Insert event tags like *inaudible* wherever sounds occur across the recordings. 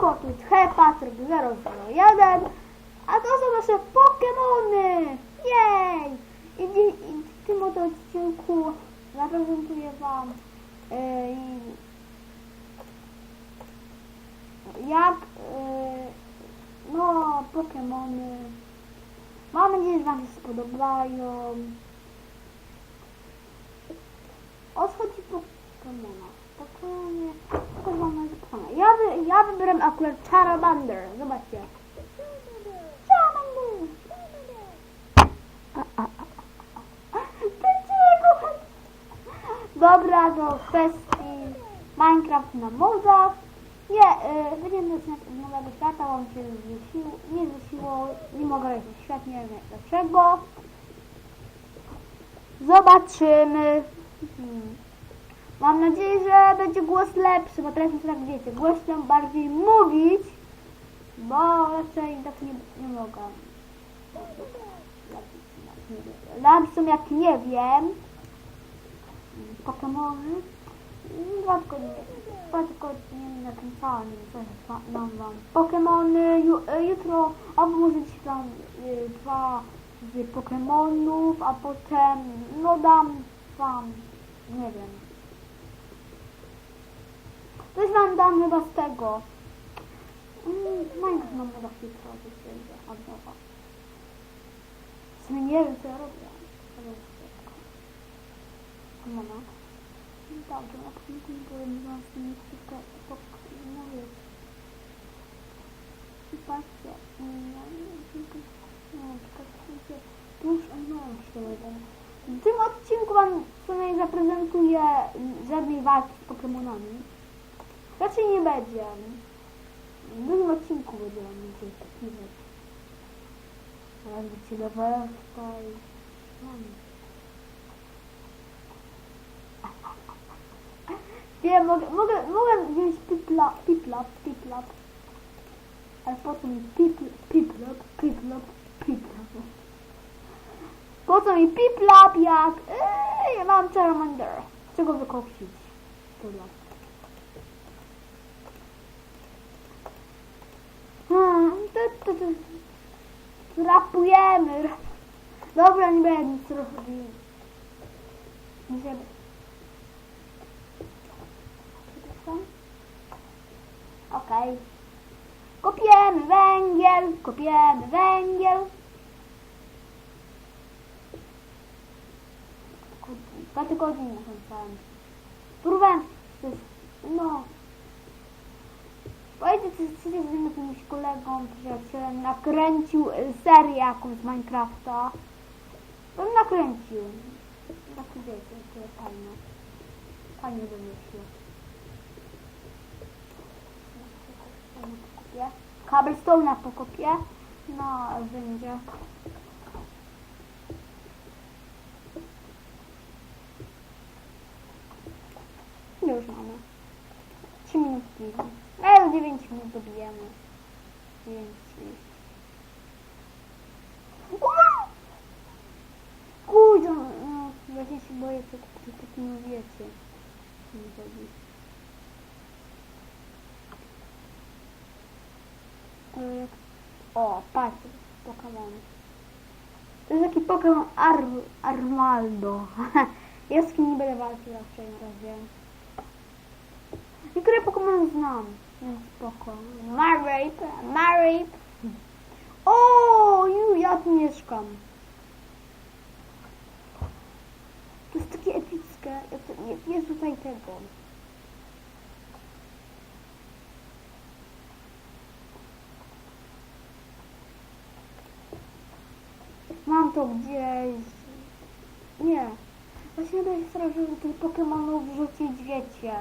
Jest Hepatrek 001, a to są nasze Pokemony! Jej! I, dzi- i w tym oto odcinku zaprezentuję Wam e, jak e, no Pokemony mam nadzieję, że Wam się spodobają o co chodzi Pokemona? Pokemonie, Pokemona, Ja, wy, ja wybieram akurat Charmander. Zobaczcie. Charmander. A? Dobra, do kwestii Minecraft na modach. Nie, yy, będziemy zaczynać od nowego świata, on się zwiesił, nie zwiesiło, nie mogę w świat, nie wiem dlaczego. Zobaczymy. Hmm. Mam nadzieję, że będzie głos lepszy, bo teraz już tak wiecie, głośno bardziej mówić, bo raczej tak nie, nie mogę. Lamsą jak nie wiem, Pokemony, dwa tygodnie, dwa tygodnie nakręcałem coś mam wam. Pokemony, ju, e, jutro, albo może ci tam y, dwa z Pokemonów, a potem, no dam wam, nie wiem. Coś wam dam chyba z tego. Mm, Minecraft mam chyba jutro, to się idzie od nowa. W sumie nie wiem co ja robię. ale szybko. Mama. Dobrze, na początku byłem właśnie tylko no wiecie. I patrzcie, no i no, czekajcie, już no, jeszcze jeden. W tym odcinku wam w sumie nie zaprezentuję żadnej walki z Pokemonami. Raczej nie będzie. W drugim odcinku będzie wam gdzieś taki rzecz. Ale będziecie level tutaj. Nie, mogę, mogę, mogę wziąć pipla, pipla, pipla. Ale po co mi pipl, piplop, piplop, piplop. Po co mi piplap jak... Ej, ja mam Charmander. Czego wykoksić? Dobra. Hmm, tu, tu, tu. Rapujemy. rap- Dobra, nie będę nic robił. Idziemy. Okej. Kopiemy węgiel, kopiemy węgiel. Dwa tygodnie. Próbowałem, to jest, no. Powiedzcie, chcecie z jakimś kolegą, przyjacielem nakręcił y, serię jakąś z Minecrafta. Bym nakręcił. Tak wiecie, to jest fajne. Fajnie wymyślił. Cobblestone'a pokopię. No, będzie. Już mamy. 3 minutki. Ale 9 minut dobijemy. 9, 30. Kurde, no, właśnie się boję, co co tak nie wiecie. Nie chodzi. E, O, patrzcie, Pokémon. To jest taki Pokémon Ar Armaldo. *laughs* ja z kim nie będę walczył raczej na razie. Niektóre Pokémon znam, więc spoko. Marrape, Marrape. O, ju, ja tu mieszkam. To jest takie epickie. Ja tu- Jest, jest tutaj tego. Mam to gdzieś. Nie. Właśnie będę starał, żeby tych Pokemonów wrzucić, wiecie.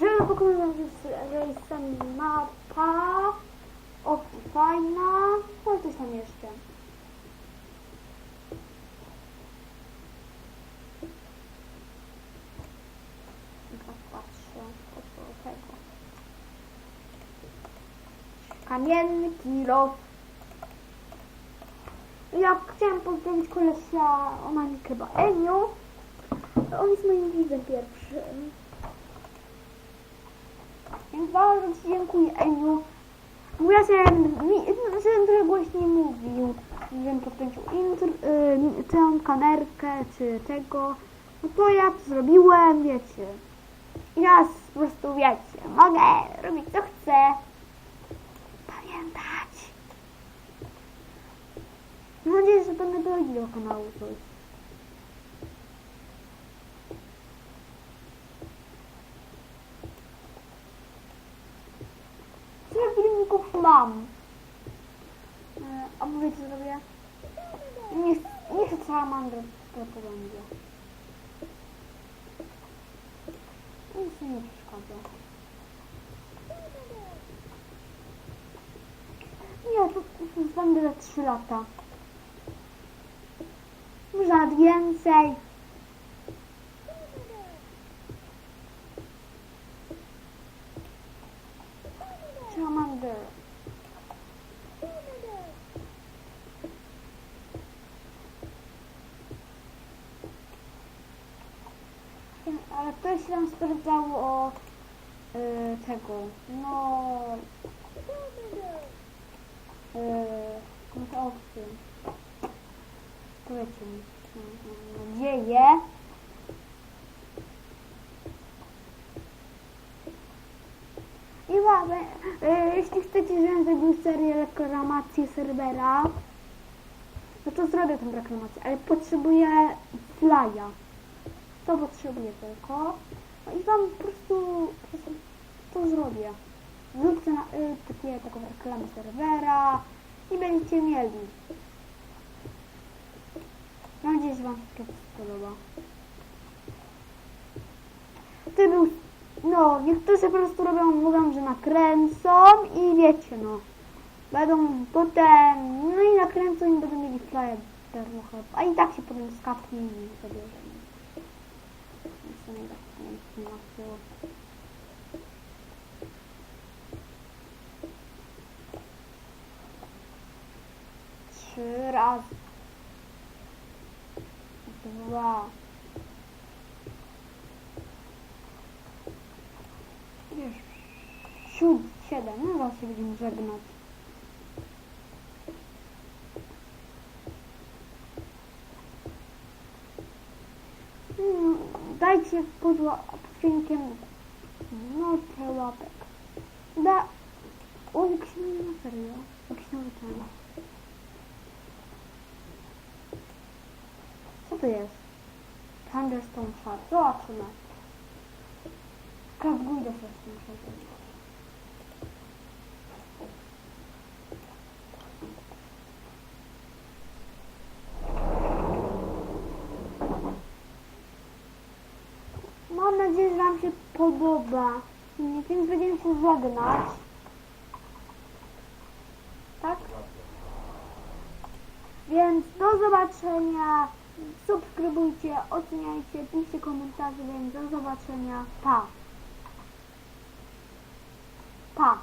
Żeby że jest mapa. O, fajna. No coś tam jeszcze. Patrzę. Co tego. Kamienny kilo. Ja chciałem pozdrowić kolesia, ona mi chyba Eniu. On jest moim widzem pierwszym. Więc bardzo Ci dziękuję, Eniu. Bo ja mi, żebym trochę głośniej mówił, żebym podkręcił intro, y, tę kamerkę, czy tego. No to ja to zrobiłem, wiecie. I teraz po prostu wiecie, mogę robić co chcę. Pamiętać. Mam nadzieję, że będę do kanału coś. Tyle filmików mam. E, A mówię co zrobię? Nie, salamandry to będzie. Nic mi nie przeszkadza. To, to będę za 3 lata. Może nawet więcej. Ale ktoś tam sprawdzało o y, tego, no, y, no te opcje. Powiedzcie mi, mam nadzieję. I mamy, y, jeśli chcecie, żebym zrobił serię reklamacji serwera, no to zrobię tę reklamację, ale potrzebuję flya. To potrzebuję tylko. No i wam po prostu to zrobię. Zróbcie na, y, takie, taką reklamę serwera i będziecie mieli. Mam nadzieję, że wam się to spodoba. To był, no, niektórzy po prostu robią, mówią, że nakręcą i wiecie, no. Będą potem, no i nakręcą i będą mieli flyer trochę, a i tak się potem skapnie i. Więc to nie tak nie ma siły. Trzy razy. Dwa. Wiesz, siód, Because people were thinking not aerobic. Ve o ikisini nasıl arıyor? İkisini arıyor. So this thunderstorm shot. So aftermath. Kavguyla sesini çekiyor. Mam nadzieję, że Wam się podoba. Więc będziemy się żegnać. Tak? Więc do zobaczenia. Subskrybujcie, oceniajcie, piszcie komentarze, więc do zobaczenia. Pa. Pa.